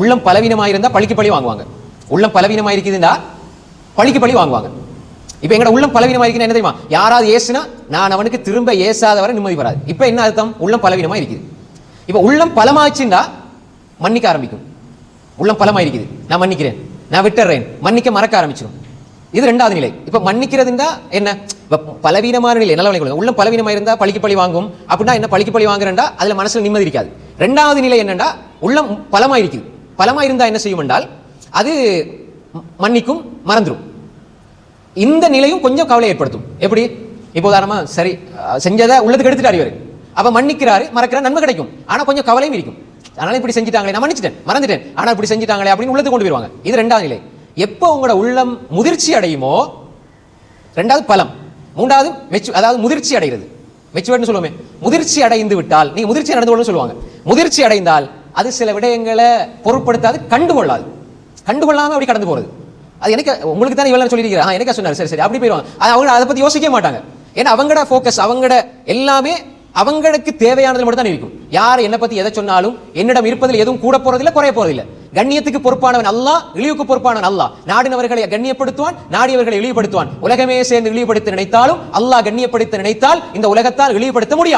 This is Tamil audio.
உள்ளம் பலவீனமாயிருந்தா பழிக்கு பழி வாங்குவாங்க. உள்ளம் பலவீனமாக இருக்குதுன்னா பழிக்கு பழி வாங்குவாங்க. இப்போ எங்கட உள்ளம் பலவீனமாக இருக்குன்னு என்ன தெரியுமா? யாராவது ஏசுனா நான் அவனுக்கு திரும்ப ஏசாதவரை நிம்மதி வராது. இப்போ என்ன அர்த்தம்? உள்ளம் பலவீனமாக இருக்குது இப்போ உள்ளம் பலமாச்சுண்டா மன்னிக்க ஆரம்பிக்கும். உள்ளம் பலமாக இருக்குது நான் மன்னிக்கிறேன். நான் விட்டுறேன். மன்னிக்க மறக்க ஆரம்பிச்சிடும் இது ரெண்டாவது நிலை. இப்போ மன்னிக்கிறதுண்டா என்ன? இப்போ பலவீனமான நிலை. நல்ல நிலை உள்ளம் பலவீனமாக இருந்தால் பழிக்கு பழி வாங்கும். அப்படின்னா என்ன? பழிக்கு பழி வாங்குறேன்டா அதில் மனசில் நிம்மதி இருக்காது. ரெண்டாவது நிலை என்னண்டா? உள்ளம் பலமாக இருக்குது பலமாக இருந்தால் என்ன செய்யும் என்றால் அது மன்னிக்கும் மறந்துடும் இந்த நிலையும் கொஞ்சம் கவலை ஏற்படுத்தும். எப்படி? இப்போ உதாரணமாக சரி செஞ்சதை உள்ளதுக்கு எடுத்துட்டாரு இவர். அப்போ மன்னிக்கிறாரு மறக்கிறார் நன்மை கிடைக்கும். ஆனா கொஞ்சம் கவலையும் இருக்கும். அதனால இப்படி செஞ்சுட்டாங்களே நான் மன்னிச்சிட்டேன் மறந்துட்டேன். ஆனா இப்படி செஞ்சுட்டாங்களே அப்படின்னு உள்ளது கொண்டு போயிருவாங்க. இது ரெண்டாவது நிலை. எப்போ உங்களோட உள்ளம் முதிர்ச்சி அடையுமோ ரெண்டாவது பலம். மூன்றாவது மெச்சு அதாவது முதிர்ச்சி அடைகிறது. மெச்சுவர்னு சொல்லுவோமே. முதிர்ச்சி அடைந்து விட்டால் நீங்க முதிர்ச்சி நடந்து கொள்ள சொல்லுவாங்க. முதிர்ச்சி அடைந்தால் அது சில விடயங்களை பொருட்படுத்தாது கண்டுகொள்ளாது. கண்டுகொள்ளாமல் அப்படி கடந்து போகிறது அது எனக்கு உங்களுக்கு தான் இவ்வளவு சொல்லியிருக்கிறேன். ஆ, எனக்கா சொன்னார். சரி சரி அப்படி போயிடுவாங்க. அவங்க அதை பத்தி யோசிக்க மாட்டாங்க. ஏன்னா அவங்களோட ஃபோக்கஸ் அவங்களோட எல்லாமே அவங்களுக்கு தேவையானது மட்டும் தான் இருக்கும். யார் என்னை பத்தி எதை சொன்னாலும் என்னிடம் இருப்பதில் எதுவும் கூட போறதில்லை குறைய போறதில்லை. கண்ணியத்துக்கு பொறுப்பானவன் அல்லாஹ் இழிவுக்கு பொறுப்பானவன் அல்லாஹ். நாடினவர்களை கண்ணியப்படுத்துவான் நாடியவர்களை இழிவுபடுத்துவான். உலகமே சேர்ந்து இழிவுபடுத்த நினைத்தாலும் அல்லாஹ் கண்ணியப்படுத்த நினைத்தால் இந்த உலகத்தால் இழிவுபடுத்த முடியாது.